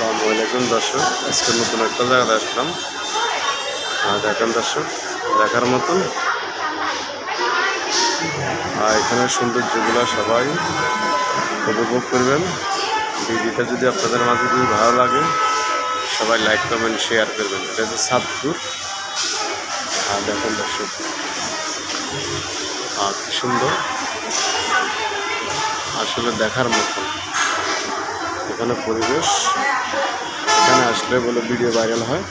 আসসালামু আলাইকুম, দর্শক। আজকে নতুন একটা জায়গায় আসলাম। দেখেন দর্শক, দেখার মতন। আর এখানে সৌন্দর্যগুলো সবাই উপভোগ করবেন। ভিডিওটা যদি আপনাদের মাঝে যদি ভালো লাগে, সবাই লাইক কমেন্ট শেয়ার করবেন। এটা হচ্ছে সাতপুর। আর দেখেন দর্শক, আর কি সুন্দর। আসলে দেখার মতন। এখানে পরিবেশ। এখানে আসলে বলে ভিডিও ভাইরাল হয়।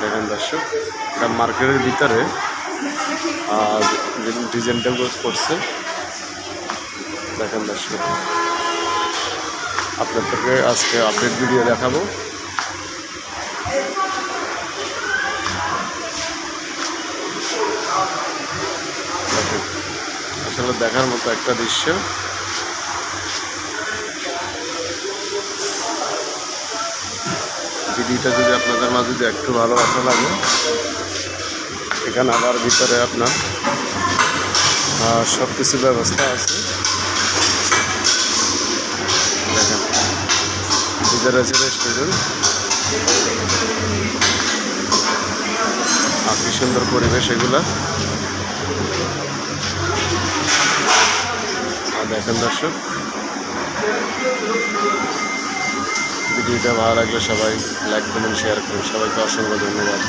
দেখেন দর্শক, এটা মার্কেটের ভিতরে। ডিজাইনটা করছে, দেখেন দর্শক। আপনাদেরকে আজকে আপডেট ভিডিও দেখাবো। আসলে দেখার মতো একটা দৃশ্য। ভিডিওটা যদি আপনাদের মাঝে যদি একটু ভালোবাসা লাগে, এখানে আবার ভিতরে আপনার সব কিছু ব্যবস্থা আছে। দেখেন, ভিতরে আছে রেস্টুরেন্ট আর কি সুন্দর পরিবেশ এগুলা। দেখেন দর্শক ভিডিওটা ভালো লাগলে সবাই লাইক কমেন্ট শেয়ার করুন। সবাইকে অসংখ্য ধন্যবাদ।